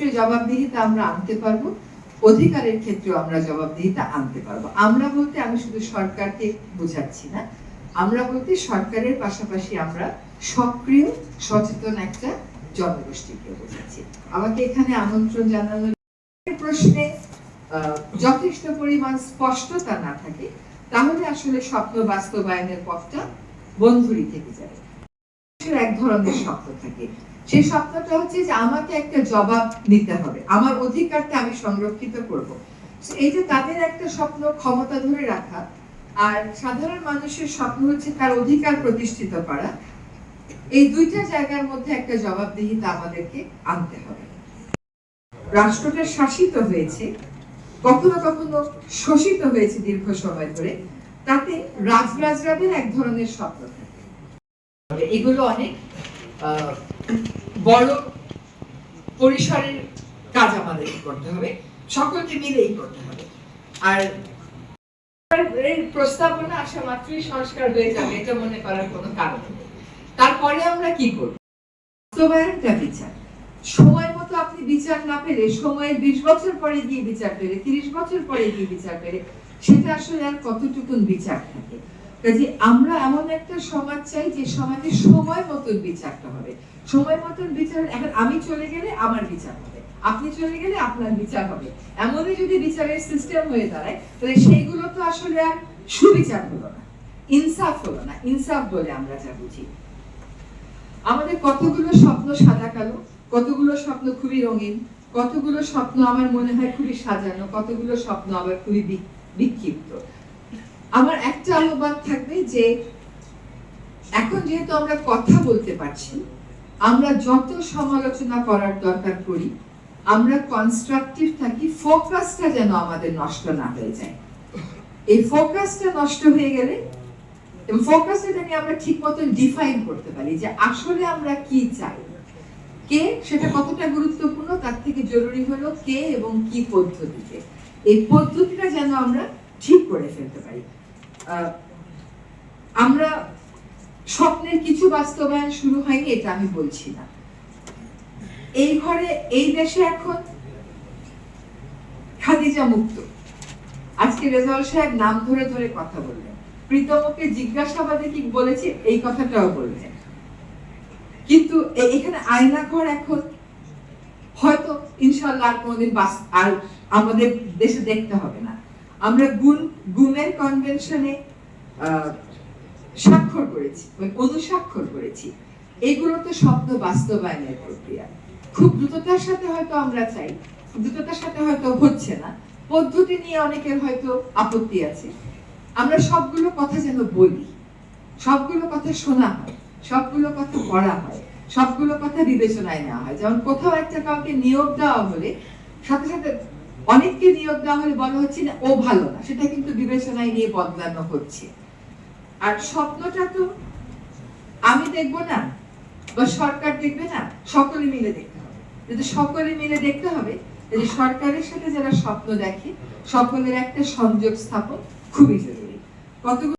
ক্ষেত্রে জবাবদিহিতা আমরা আনতে পারব, অধিকারের ক্ষেত্রেও আমরা জবাবদিহিতা আনতে পারব। আমরা বলতে আমি শুধু সরকারকে বোঝাচ্ছি না, আমরা বলতে সরকারের পাশাপাশি আমরা সক্রিয়, সচেতন একটা জনগোষ্ঠীকে বোঝাচ্ছি। আমাকে এখানে আমন্ত্রণ জানানোর প্রশ্নে যথেষ্ট পরিমাণ স্পষ্টতা না থাকে, তাহলে আসলে স্বপ্ন বাস্তবায়নের পথটা বন্ধুরই থেকে যাবে। এক ধরনের স্বপ্ন থাকে। সেই স্বপ্নটা হচ্ছে যে আমাকে একটা জবাব নিতে হবে। আমার আমি সংরক্ষিত করব। এই যে তাদের একটা স্বপ্ন ক্ষমতা ধরে রাখা, আর সাধারণ মানুষের স্বপ্ন হচ্ছে তার অধিকার প্রতিষ্ঠিত করা, এই দুইটা জায়গার মধ্যে একটা জবাবদিহিতা আমাদেরকে আনতে হবে। রাষ্ট্রটা শাসিত হয়েছে, কখনো কখনো শোষিত হয়েছে দীর্ঘ সময় ধরে। তাতে রাজরাজরাদের এক ধরনের স্বপ্ন থাকে। এগুলো অনেক বড় পরিসরের কাজ আমাদের করতে হবে। সকলকে মিলেই করতে হবে। আর প্রস্তাবনা আসা মাত্রই সংস্কার হয়ে যাবে, এটা মনে করার কোনো কারণ নেই। তারপরে আমরা কি করব? বাস্তবায়নটা বিচার। সময় মতো আপনি বিচার না পেলে, সময়ের বিশ বছর পরে গিয়ে বিচার পেলে, তিরিশ বছর পরে গিয়ে বিচার পেলে, সেটা আসলে আর কতটুকুন বিচার থাকে? কাজে আমরা এমন একটা সমাজ চাই যে সমাজে সময় মতন বিচারটা হবে। সময় মতন বিচার, এখন আমি চলে গেলে আমার বিচার হবে। আপনি চলে গেলে আপনার বিচার হবে। এমনই যদি বিচারের সিস্টেম হয়ে দাঁড়ায়, তাহলে সেইগুলো তো আসলে আর সুবিচার হলো না। ইনসাফ হলো না। ইনসাফ বলে আমরা যা বুঝি। আমাদের কতগুলো স্বপ্ন সাদা কালো, কতগুলো স্বপ্ন খুবই রঙিন, কতগুলো স্বপ্ন আমার মনে হয় খুবই সাজানো, কতগুলো স্বপ্ন আবার খুবই বিক্ষিপ্ত। আমার একটা আহ্বান থাকবে যে, এখন যেহেতু আমরা কথা বলতে পারছি, আমরা যত সমালোচনা করার দরকার করি আমরা কনস্ট্রাকটিভ থাকি ফোকাসটা যেন আমাদের নষ্ট না হয়ে যায়। এই ফোকাসটা নষ্ট হয়ে গেলে ফোকাসটা জানি আমরা ঠিক মতন ডিফাইন করতে পারি যে আসলে আমরা কি চাই। কে সেটা কতটা গুরুত্বপূর্ণ, তার থেকে জরুরি হলো কে এবং কি পদ্ধতিতে। এই পদ্ধতিটা যেন আমরা ঠিক করে ফেলতে পারি। আমরা স্বপ্নের কিছু বাস্তবায়ন শুরু হয়নি, এটা আমি বলছি না। এই ঘরে, এই দেশে এখন খাদিজা মুক্ত। আজকে রেজাউল সাহেব নাম ধরে ধরে কথা বললেন। প্রীতমকে জিজ্ঞাসাবাদে কি বলেছে, এই কথাটাও বললেন। কিন্তু এখানে আয়না ঘর এখন হয়তো ইনশাল্লাহ আর কোনোদিন আর আমাদের দেশে দেখতে হবে না। আমরা গুণ গুমের কনভেনশনে স্বাক্ষর করেছি মানে অনুস্বাক্ষর করেছি। এগুলো তো স্বপ্ন বাস্তবায়নের প্রক্রিয়া। খুব দ্রুততার সাথে হয়তো আমরা চাই, দ্রুততার সাথে হয়তো হচ্ছে না। পদ্ধতি নিয়ে অনেকের হয়তো আপত্তি আছে। আমরা সবগুলো কথা যেন বলি। সবগুলো কথা শোনা হয়, সবগুলো কথা পড়া হয়, সবগুলো কথা বিবেচনায় নেওয়া হয়। যেমন কোথাও একটা কাউকে নিয়োগ দেওয়া হলে সাথে সাথে অনেককে নিয়োগ দেওয়া হলে বলা হচ্ছে না, ও ভালো না। সেটা কিন্তু বিবেচনায় নিয়ে বদলানো হচ্ছে। আর স্বপ্নটা তো আমি দেখব না, বা সরকার দেখবে না, সকলে মিলে দেখতে হবে। যদি সকলে মিলে দেখতে হবে যে সরকারের সাথে যারা স্বপ্ন দেখে, সকলের একটা সংযোগ স্থাপন খুবই জরুরি। কতগুলো